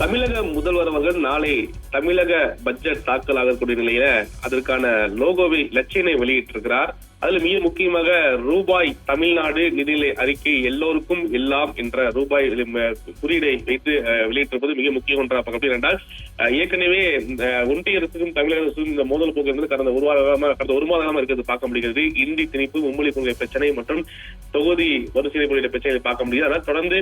தமிழக முதல்வர் அவர்கள் நாளை தமிழக பட்ஜெட் தாக்கல் ஆகக்கூடிய நிலையில அதற்கான லோகோவை லட்சியனை வெளியிட்டிருக்கிறார். அதுல மிக முக்கியமாக ரூபாய் தமிழ்நாடு நிதிநிலை அறிக்கை எல்லோருக்கும் எல்லாம் என்ற ரூபாய் குறியீடை வைத்து வெளியிட்டிருப்பது மிக முக்கிய ஒன்றாக பார்க்கப்படும் என்றால் ஏற்கனவே அஹ், ஒன்றிய அரசுக்கும் தமிழக அரசுக்கும் இந்த மோதல் போக்கு என்பது கடந்த ஒரு வாரமாக கடந்த ஒரு மாதமாக இருக்கிறது பார்க்க முடிகிறது. இந்தி திணிப்பு மும்மொழி கொள்கை பிரச்சனை மற்றும் தொகுதி வரிசை உள்ளிட்ட பிரச்சனைகளை பார்க்க முடியுது ஆனால் தொடர்ந்து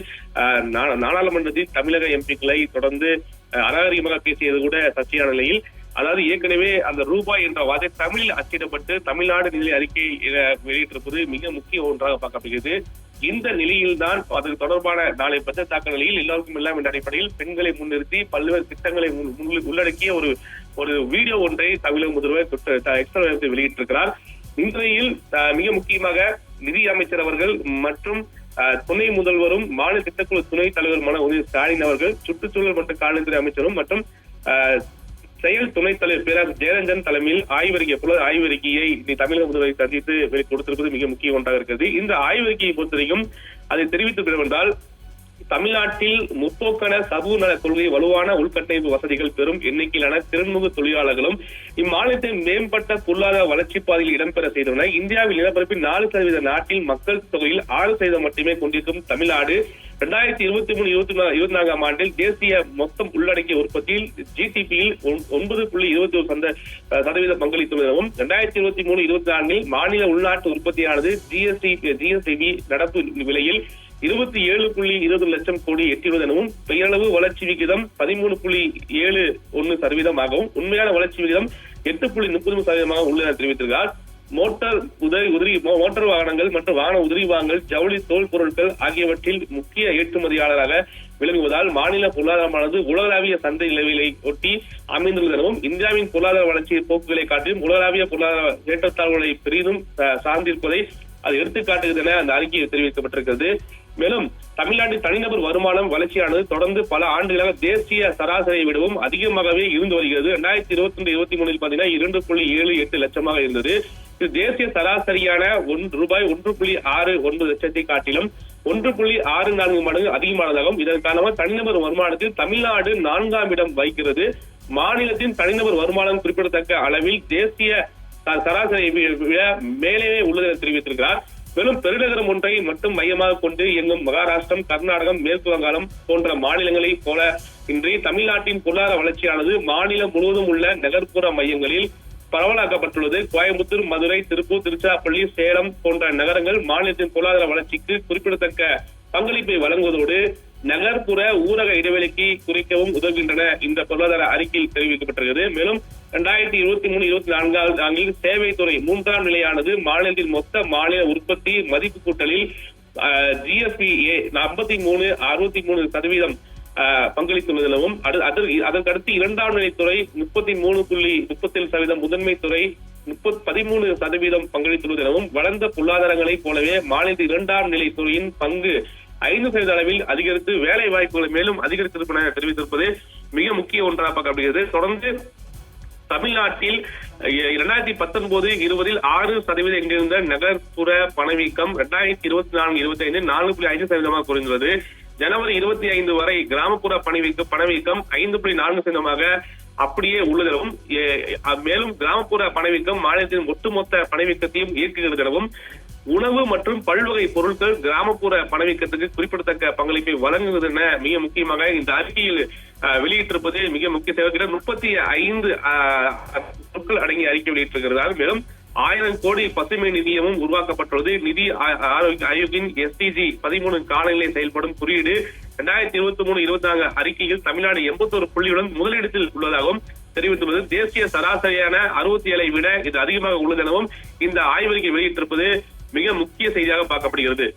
நா- நாடாளுமன்றத்தில் தமிழக எம்பிக்களை தொடர்ந்து அஹ், அநாகரிகமாக பேசியது கூட சர்ச்சையான நிலையில் அதாவது ஏற்கனவே அந்த ரூபாய் என்ற வார்த்தை தமிழில் அச்சிடப்பட்டு தமிழ்நாடு நிலை அறிக்கை வெளியிட்டிருப்பது மிக முக்கிய ஒன்றாக பார்க்கப்படுகிறது. இந்த நிலையில்தான் அது தொடர்பான நாளை பட்ஜெட் தாக்கல் நிலையில் எல்லாருக்கும் எல்லாம் என்ற அடிப்படையில் பெண்களை முன்னிறுத்தி பல்வேறு திட்டங்களை உள்ளடக்கிய ஒரு ஒரு வீடியோ ஒன்றை தமிழக முதல்வர் எக்ஸ்ட்ரா வெளியிட்டிருக்கிறார். இன்றையில் அஹ், மிக முக்கியமாக நிதி அமைச்சர் அவர்கள் மற்றும் துணை முதல்வரும் மாநில திட்டக்குழு துணைத் தலைவருமான உதய ஸ்டாலின் அவர்கள் சுற்றுச்சூழல் மற்றும் காலநிலை அமைச்சரும் மற்றும் செயல் துணைத் தலைவர் பேராசிரியர் ஜெயரஞ்சன் தலைமையில் ஆய்வறிக்கை புலர் ஆய்வறிக்கையை நீ தமிழக முதல்வரை சந்தித்து வெளி கொடுத்திருப்பது மிக முக்கிய ஒன்றாக இருக்கிறது. இந்த ஆய்வறிக்கையை பொறுத்தவரைக்கும் அதை தெரிவித்து என்னவென்றால் தமிழ்நாட்டில் முற்போக்கான சமூக நல கொள்கை வலுவான உள்கட்டமைப்பு வசதிகள் பெறும் எண்ணிக்கையிலான திறன்முக தொழிலாளர்களும் இம்மாநிலத்தின் மேம்பட்ட பொருளாதார வளர்ச்சி பாதையில் இடம்பெற செய்துள்ளன. இந்தியாவில் நிலப்பரப்பில் நாலு சதவீத நாட்டில் மக்கள் தொகையில் ஆறு சதவீதம் மட்டுமே கொண்டிருக்கும் தமிழ்நாடு. இரண்டாயிரத்தி இருபத்தி மூணு இருபத்தி இருபத்தி நான்காம் ஆண்டில் தேசிய மொத்தம் உள்ளடக்கிய உற்பத்தியில் ஜிடிபியில் ஒன்பது புள்ளி இருபத்தி ஒரு சந்த சதவீத பங்களித்துள்ளதாகவும் இரண்டாயிரத்தி இருபத்தி மூணு இருபத்தி நான்கில் மாநில உள்நாட்டு உற்பத்தியானது ஜிஎஸ்டி ஜிஎஸ்டிபி நடப்பு விலையில் இருபத்தி ஏழு புள்ளி இருபது லட்சம் கோடி எட்டியுள்ளது எனவும் பெயரளவு வளர்ச்சி விகிதம் பதிமூணு புள்ளி ஏழு ஒன்னு சதவீதமாகவும் உண்மையான வளர்ச்சி விகிதம் எட்டு புள்ளி முப்பது சதவீதமாக உள்ளது என தெரிவித்திருக்கிறார். மோட்டார் உதவி உதிரி மோட்டார் வாகனங்கள் மற்றும் வாகன உதிரி வாங்கல் ஜவுளி தோல் பொருட்கள் ஆகியவற்றில் முக்கிய ஏற்றுமதியாளராக விளங்குவதால் மாநில பொருளாதாரமானது உலகளாவிய சந்தை நிலவிலை ஒட்டி அமைந்துள்ளதெனவும் இந்தியாவின் பொருளாதார வளர்ச்சி போக்குகளை காட்டிலும் உலகளாவிய பொருளாதார ஏற்றத்தாழ்வுகளை பெரிதும் அஹ், சார்ந்திருப்பதை அது எடுத்துக்காட்டுகிறது என அந்த அறிக்கையில் தெரிவிக்கப்பட்டிருக்கிறது. மேலும் தமிழ்நாட்டின் தனிநபர் வருமானம் வளர்ச்சியானது தொடர்ந்து பல ஆண்டுகளாக தேசிய சராசரியை விடவும் அதிகமாகவே இருந்து வருகிறது. இரண்டாயிரத்தி இருபத்தி ரெண்டு இருபத்தி மூணில் பாத்தீங்கன்னா இரண்டு புள்ளி ஏழு எட்டு லட்சமாக இருந்தது. இது தேசிய சராசரியான ஒன்று ரூபாய் ஒன்று புள்ளி ஆறு ஒன்பது லட்சத்தை காட்டிலும் ஒன்று புள்ளி ஆறு நான்கு மடங்கு அதிகமானதாகவும் இதன் காரணமாக தனிநபர் வருமானத்தில் தமிழ்நாடு நான்காம் இடம் வகிக்கிறது. மாநிலத்தின் தனிநபர் வருமானம் குறிப்பிடத்தக்க அளவில் தேசிய சராசரி சராசரியை விட மேலே உள்ளது என தெரிவித்திருக்கிறார். வெறும் பெருநகரம் ஒன்றை மட்டும் மையமாக கொண்டு இயங்கும் மகாராஷ்டிரம் கர்நாடகம் மேற்கு வங்காளம் போன்ற மாநிலங்களை போல இன்றி தமிழ்நாட்டின் பொருளாதார வளர்ச்சியானது மாநிலம் முழுவதும் உள்ள நகர்ப்புற மையங்களில் பரவலாக்கப்பட்டுள்ளது. கோயம்புத்தூர் மதுரை திருப்பூர் திருச்சிராப்பள்ளி சேலம் போன்ற நகரங்கள் மாநிலத்தின் பொருளாதார வளர்ச்சிக்கு குறிப்பிடத்தக்க பங்களிப்பை வழங்குவதோடு நகர்ப்புற ஊரக இடைவெளிக்கு குறைக்கவும் உதவுகின்றன இந்த பொருளாதார அறிக்கையில் தெரிவிக்கப்பட்டிருக்கிறது. மேலும் இரண்டாயிரத்தி இருபத்தி மூணு இருபத்தி நான்காவது ஆண்டில் சேவைத்துறை மூன்றாம் நிலையானது மாநிலத்தின் மொத்த மாநில உற்பத்தி மதிப்பு கூட்டலில் ஜிஎஸ்பி ஐம்பத்தி மூணு அறுபத்தி மூணு சதவீதம் ஆஹ், பங்களித்துள்ளதாகவும் அடு- இரண்டாம் நிலைத்துறை முப்பத்தி மூணு புள்ளி முப்பத்தேழு சதவீதம் முதன்மை துறை முப்பத் பதிமூணு சதவீதம் பங்களித்துள்ளது எனவும் வளர்ந்த பொருளாதாரங்களைப் போலவே மாநில இரண்டாம் நிலை துறையின் பங்கு ஐந்து சதவீத அளவில் அதிகரித்து வேலை வாய்ப்புகளை மேலும் அதிகரித்திருப்பன தெரிவித்திருப்பது மிக முக்கிய ஒன்றாக பார்க்கப்படுகிறது. தொடர்ந்து தமிழ்நாட்டில் இரண்டாயிரத்தி பத்தொன்பது இருபதில் ஆறு சதவீதம் எங்கிருந்த நகர்ப்புற பணவீக்கம் இரண்டாயிரத்தி இருபத்தி நான்கு இருபத்தி ஐந்து நான்கு புள்ளி ஐந்து சதவீதமாக குறைந்துள்ளது. ஜனவரி இருபத்தி ஐந்து வரை கிராமப்புற பணவீக்கம் பணவீக்கம் ஐந்து புள்ளி நான்கு சதவீதமாக அப்படியே உள்ளதெனவும் மேலும் கிராமப்புற பணவீக்கம் மாநிலத்தின் ஒட்டுமொத்த பணவீக்கத்தையும் ஈர்க்குகிறது எனவும் உணவு மற்றும் பல்வகை பொருட்கள் கிராமப்புற பணவீக்கத்துக்கு குறிப்பிடத்தக்க பங்களிப்பை வழங்குவது என மிக முக்கியமாக இந்த அறிக்கையில் வெளியிட்டிருப்பது மிக முக்கிய தேவை முப்பத்தி ஐந்து பொருட்கள் அடங்கிய அறிக்கை வெளியிட்டிருக்கிறது. மேலும் ஆயிரம் கோடி பசுமை நிதியமும் உருவாக்கப்பட்டுள்ளது. நிதி ஆரோக்கிய ஆயோக்கின் எஸ்டிஜி பதிமூணு காலநிலை செயல்படும் குறியீடு இரண்டாயிரத்தி இருபத்தி மூணு இருபத்தி நான்கு அறிக்கையில் தமிழ்நாடு எண்பத்தோரு புள்ளியுடன் முதலிடத்தில் உள்ளதாகவும் தெரிவித்துள்ளது. தேசிய சராசரியான அறுபத்தி ஏழை விட இது அதிகமாக உள்ளது எனவும் இந்த ஆய்வறிக்கை வெளியிட்டிருப்பது மிக முக்கிய செய்தியாக பார்க்கப்படுகிறது.